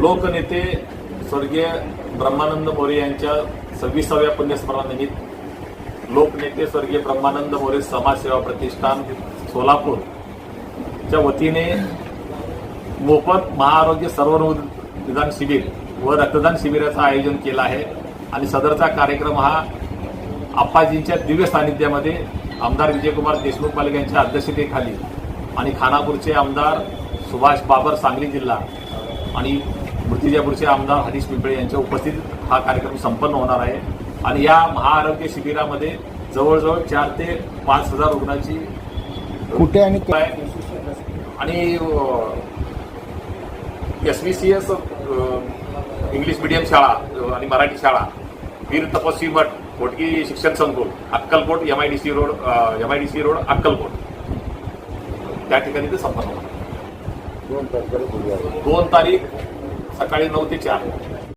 लोकनेते स्वर्गीय ब्रह्मानंद मोरे यांच्या सव्वीसाव्या पुण्यस्मरणानिमित्त लोकनेते स्वर्गीय ब्रह्मानंद मोरे समाजसेवा प्रतिष्ठान सोलापूर च्या वतीने मोफत महाआरोग्य सर्व निदान शिबिर व रक्तदान शिबिराचं आयोजन केलं आहे. आणि सदरचा कार्यक्रम हा आप्पाजींच्या दिव्य सानिध्यामध्ये आमदार विजयकुमार देशमुख पालिक यांच्या अध्यक्षतेखाली आणि खानापूरचे आमदार सुभाष बाबर सांगली जिल्हा आणि मूर्तिजापूरचे आमदार हरीश पिंपळे यांच्या उपस्थितीत हा कार्यक्रम संपन्न होणार आहे आणि या महाआरोग्य शिबिरामध्ये जवळजवळ चार ते पाच हजार रुग्णांची कुठे आणि. आणि S B C S English medium शाळा आणि मराठी शाळा वीर तपस्वी मठ कोटकी शिक्षण संकुल Akkalkot M I D C road M I D C road Akkalkot त्या ठिकाणी ते संपन्न होणार. दोन तारीख सकाळी नऊ ते चार.